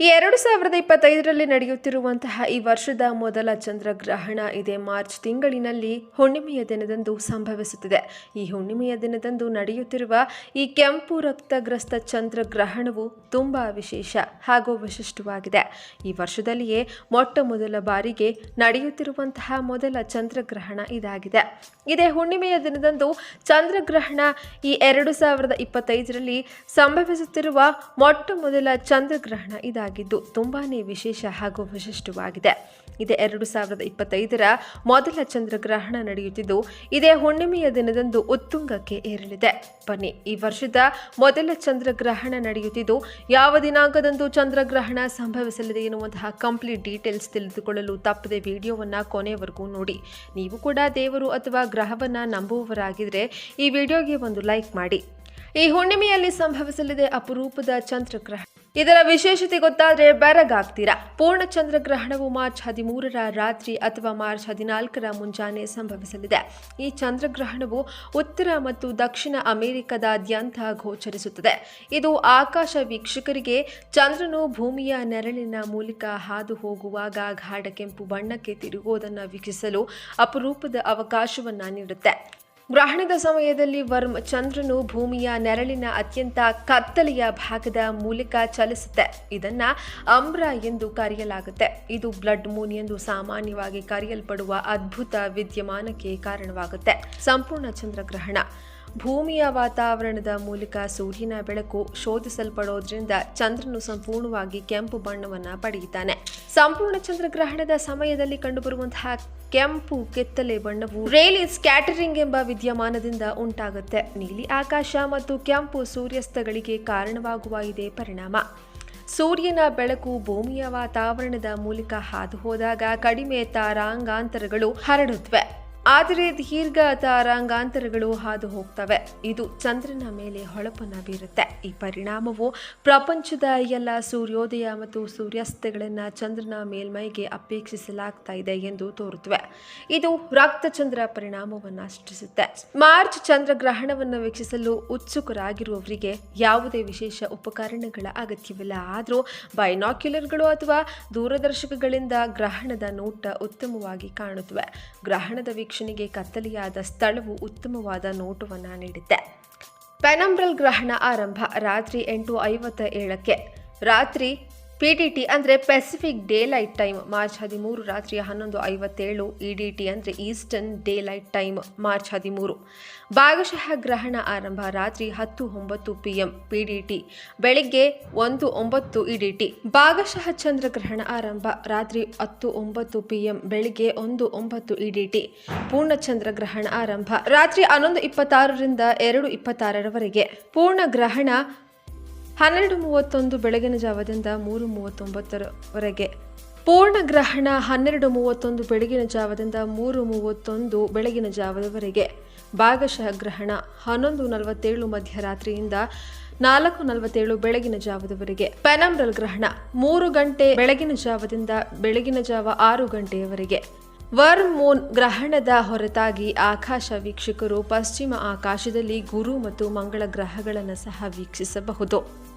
ಈ ಎರಡು ಸಾವಿರದ ಇಪ್ಪತ್ತೈದರಲ್ಲಿ ನಡೆಯುತ್ತಿರುವಂತಹ ಈ ವರ್ಷದ ಮೊದಲ ಚಂದ್ರಗ್ರಹಣ ಇದೆ ಮಾರ್ಚ್ ತಿಂಗಳಿನಲ್ಲಿ ಹುಣ್ಣಿಮೆಯ ದಿನದಂದು ಸಂಭವಿಸುತ್ತಿದೆ. ಈ ಹುಣ್ಣಿಮೆಯ ದಿನದಂದು ನಡೆಯುತ್ತಿರುವ ಈ ಕೆಂಪು ರಕ್ತಗ್ರಸ್ತ ಚಂದ್ರಗ್ರಹಣವು ತುಂಬ ವಿಶೇಷ ಹಾಗೂ ವಿಶಿಷ್ಟವಾಗಿದೆ. ಈ ವರ್ಷದಲ್ಲಿಯೇ ಮೊಟ್ಟ ಮೊದಲ ಬಾರಿಗೆ ನಡೆಯುತ್ತಿರುವಂತಹ ಮೊದಲ ಚಂದ್ರಗ್ರಹಣ ಇದಾಗಿದೆ. ಇದೇ ಹುಣ್ಣಿಮೆಯ ದಿನದಂದು ಚಂದ್ರಗ್ರಹಣ ಈ ಎರಡು ಸಾವಿರದ ಇಪ್ಪತ್ತೈದರಲ್ಲಿ ಸಂಭವಿಸುತ್ತಿರುವ ಮೊಟ್ಟ ಮೊದಲ ಚಂದ್ರಗ್ರಹಣ ಇದಾಗಿದ್ದು ತುಂಬಾ ವಿಶೇಷ ಹಾಗೂ ವಿಶಿಷ್ಟವಾಗಿದೆ. ಇದೇ ಎರಡು ಸಾವಿರದ ಇಪ್ಪತ್ತೈದರ ಮೊದಲ ಚಂದ್ರಗ್ರಹಣ ನಡೆಯುತ್ತಿದ್ದು, ಇದೇ ಹುಣ್ಣಿಮೆಯ ದಿನದಂದು ಉತ್ತುಂಗಕ್ಕೆ ಏರಲಿದೆ. ಬನ್ನಿ, ಈ ವರ್ಷದ ಮೊದಲ ಚಂದ್ರಗ್ರಹಣ ನಡೆಯುತ್ತಿದ್ದು, ಯಾವ ದಿನಾಂಕದಂದು ಚಂದ್ರಗ್ರಹಣ ಸಂಭವಿಸಲಿದೆ ಎನ್ನುವಂತಹ ಕಂಪ್ಲೀಟ್ ಡೀಟೇಲ್ಸ್ ತಿಳಿದುಕೊಳ್ಳಲು ತಪ್ಪದೆ ವಿಡಿಯೋವನ್ನ ಕೊನೆಯವರೆಗೂ ನೋಡಿ. ನೀವು ಕೂಡ ದೇವರು ಅಥವಾ ಗ್ರಹವನ್ನ ನಂಬುವವರಾಗಿದ್ದರೆ ಈ ವಿಡಿಯೋಗೆ ಒಂದು ಲೈಕ್ ಮಾಡಿ. ಈ ಹುಣ್ಣಿಮೆಯಲ್ಲಿ ಸಂಭವಿಸಲಿದೆ ಅಪರೂಪದ ಚಂದ್ರಗ್ರಹಣ. ಇದರ ವಿಶೇಷತೆ ಗೊತ್ತಾದರೆ ಬೆರಗಾಗ್ತೀರಾ? ಪೂರ್ಣ ಚಂದ್ರಗ್ರಹಣವು ಮಾರ್ಚ್ ಹದಿಮೂರರ ರಾತ್ರಿ ಅಥವಾ ಮಾರ್ಚ್ ಹದಿನಾಲ್ಕರ ಮುಂಜಾನೆ ಸಂಭವಿಸಲಿದೆ. ಈ ಚಂದ್ರಗ್ರಹಣವು ಉತ್ತರ ಮತ್ತು ದಕ್ಷಿಣ ಅಮೆರಿಕದಾದ್ಯಂತ ಗೋಚರಿಸುತ್ತದೆ. ಇದು ಆಕಾಶ ವೀಕ್ಷಕರಿಗೆ ಚಂದ್ರನು ಭೂಮಿಯ ನೆರಳಿನ ಮೂಲಕ ಹಾದು ಹೋಗುವಾಗ ಗಾಢ ಕೆಂಪು ಬಣ್ಣಕ್ಕೆ ತಿರುಗುವುದನ್ನು ವೀಕ್ಷಿಸಲು ಅಪರೂಪದ ಅವಕಾಶವನ್ನು ನೀಡುತ್ತೆ. ಗ್ರಹಣದ ಸಮಯದಲ್ಲಿ ವರ್ಮ್ ಚಂದ್ರನು ಭೂಮಿಯ ನೆರಳಿನ ಅತ್ಯಂತ ಕತ್ತಲೆಯ ಭಾಗದ ಮೂಲಕ ಚಲಿಸುತ್ತೆ. ಇದನ್ನ ಅಮ್ರ ಎಂದು ಕರೆಯಲಾಗುತ್ತೆ. ಇದು ಬ್ಲಡ್ ಮೂನ್ ಎಂದು ಸಾಮಾನ್ಯವಾಗಿ ಕರೆಯಲ್ಪಡುವ ಅದ್ಭುತ ವಿದ್ಯಮಾನಕ್ಕೆ ಕಾರಣವಾಗುತ್ತೆ. ಸಂಪೂರ್ಣ ಚಂದ್ರಗ್ರಹಣ. ಭೂಮಿಯ ವಾತಾವರಣದ ಮೂಲಕ ಸೂರ್ಯನ ಬೆಳಕು ಶೋಧಿಸಲ್ಪಡೋದ್ರಿಂದ ಚಂದ್ರನು ಸಂಪೂರ್ಣವಾಗಿ ಕೆಂಪು ಬಣ್ಣವನ್ನು ಪಡೆಯುತ್ತಾನೆ. ಸಂಪೂರ್ಣ ಚಂದ್ರಗ್ರಹಣದ ಸಮಯದಲ್ಲಿ ಕಂಡುಬರುವಂತಹ ಕೆಂಪು ಕೆತ್ತಲೆ ಬಣ್ಣವು ರೇಲಿ ಸ್ಕ್ಯಾಟರಿಂಗ್ ಎಂಬ ವಿದ್ಯಮಾನದಿಂದ ಉಂಟಾಗುತ್ತೆ. ನೀಲಿ ಆಕಾಶ ಮತ್ತು ಕೆಂಪು ಸೂರ್ಯಾಸ್ತಗಳಿಗೆ ಕಾರಣವಾಗುವ ಇದೇ ಪರಿಣಾಮ. ಸೂರ್ಯನ ಬೆಳಕು ಭೂಮಿಯ ವಾತಾವರಣದ ಮೂಲಕ ಹಾದು ಹೋದಾಗ ಕಡಿಮೆ ತಾರಾಂಗಾಂತರಗಳು ಹರಡುತ್ತವೆ. ಆದರೆ ದೀರ್ಘ ತಾರಾಂಗಾಂತರಗಳು ಹಾದು ಹೋಗ್ತವೆ. ಇದು ಚಂದ್ರನ ಮೇಲೆ ಹೊಳಪನ್ನು ಬೀರುತ್ತೆ. ಈ ಪರಿಣಾಮವು ಪ್ರಪಂಚದ ಎಲ್ಲ ಸೂರ್ಯೋದಯ ಮತ್ತು ಸೂರ್ಯಾಸ್ತಗಳನ್ನು ಚಂದ್ರನ ಮೇಲ್ಮೈಗೆ ಅಪೇಕ್ಷಿಸಲಾಗ್ತಾ ಇದೆ ಎಂದು ತೋರುತ್ತವೆ ಇದು ರಕ್ತಚಂದ್ರ ಪರಿಣಾಮವನ್ನು ಸೃಷ್ಟಿಸುತ್ತೆ. ಮಾರ್ಚ್ ಚಂದ್ರಗ್ರಹಣವನ್ನು ವೀಕ್ಷಿಸಲು ಉತ್ಸುಕರಾಗಿರುವವರಿಗೆ ಯಾವುದೇ ವಿಶೇಷ ಉಪಕರಣಗಳ ಅಗತ್ಯವಿಲ್ಲ. ಆದರೂ ಬೈನಾಕ್ಯುಲರ್ಗಳು ಅಥವಾ ದೂರದರ್ಶಕಗಳಿಂದ ಗ್ರಹಣದ ನೋಟ ಉತ್ತಮವಾಗಿ ಕಾಣುತ್ತವೆ. ಗ್ರಹಣದ ವೀಕ್ಷಣೆಗೆ ಕತ್ತಲೆಯಾದ ಸ್ಥಳವು ಉತ್ತಮವಾದ ನೋಟವನ್ನು ನೀಡಿದೆ. ಪೆನಂಬ್ರಲ್ ಗ್ರಹಣ ಆರಂಭ ರಾತ್ರಿ ಎಂಟು ಐವತ್ತ ಏಳಕ್ಕೆ. ರಾತ್ರಿ ಪಿ ಟಿ ಟಿ ಅಂದರೆ Pacific daylight time March ಹದಿಮೂರು ರಾತ್ರಿ ಹನ್ನೊಂದು ಐವತ್ತೇಳು ಇ ಡಿ ಟಿ ಅಂದರೆ eastern daylight time March ಹದಿಮೂರು. ಭಾಗಶಃ ಗ್ರಹಣ ಆರಂಭ ರಾತ್ರಿ ಹತ್ತು ಒಂಬತ್ತು P M P D T ಬೆಳಿಗ್ಗೆ ಒಂದು ಒಂಬತ್ತು ಇ ಡಿ ಟಿ ಭಾಗಶಃ ಚಂದ್ರಗ್ರಹಣ ಆರಂಭ ರಾತ್ರಿ ಹತ್ತು ಒಂಬತ್ತು ಪಿ ಎಂ ಬೆಳಿಗ್ಗೆ ಒಂದು ಒಂಬತ್ತು ಇ ಡಿ ಟಿ ಪೂರ್ಣ ಚಂದ್ರಗ್ರಹಣ ಆರಂಭ ರಾತ್ರಿ ಹನ್ನೊಂದು ಇಪ್ಪತ್ತಾರರಿಂದ ಎರಡು ಇಪ್ಪತ್ತಾರರವರೆಗೆ. ಪೂರ್ಣ ಗ್ರಹಣ ಹನ್ನೆರಡು ಮೂವತ್ತೊಂದು ಬೆಳಗಿನ ಜಾವದಿಂದ ಮೂರು ಮೂವತ್ತೊಂಬತ್ತರವರೆಗೆ. ಪೂರ್ಣ ಗ್ರಹಣ ಹನ್ನೆರಡು ಮೂವತ್ತೊಂದು ಬೆಳಗಿನ ಜಾವದಿಂದ ಮೂರು ಮೂವತ್ತೊಂದು ಬೆಳಗಿನ ಜಾವದವರೆಗೆ. ಭಾಗಶಃ ಗ್ರಹಣ ಹನ್ನೊಂದು ನಲವತ್ತೇಳು ಮಧ್ಯರಾತ್ರಿಯಿಂದ ನಾಲ್ಕು ನಲವತ್ತೇಳು ಬೆಳಗಿನ ಜಾವದವರೆಗೆ. ಪೆನಂಬ್ರಲ್ ಗ್ರಹಣ ಮೂರು ಗಂಟೆ ಬೆಳಗಿನ ಜಾವದಿಂದ ಬೆಳಗಿನ ಜಾವ ಆರು ಗಂಟೆಯವರೆಗೆ. ವರ್ಮ್ ಮೂನ್ ಗ್ರಹಣದ ಹೊರತಾಗಿ ಆಕಾಶ ವೀಕ್ಷಕರು ಪಶ್ಚಿಮ ಆಕಾಶದಲ್ಲಿ ಗುರು ಮತ್ತು ಮಂಗಳ ಗ್ರಹಗಳನ್ನು ಸಹ ವೀಕ್ಷಿಸಬಹುದು.